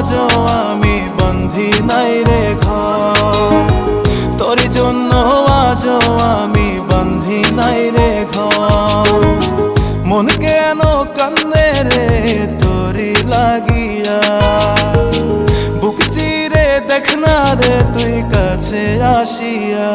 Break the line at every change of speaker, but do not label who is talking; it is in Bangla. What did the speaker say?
আজও আমি বন্ধি নাই রে ঘর। তোরই জন্য আজও আমি বন্ধি নাই রে ঘর। মন কেন কান্দে রে তোরি লাগিয়া? বুক চিরে দেখ না রে তুই কাছে আসিয়া।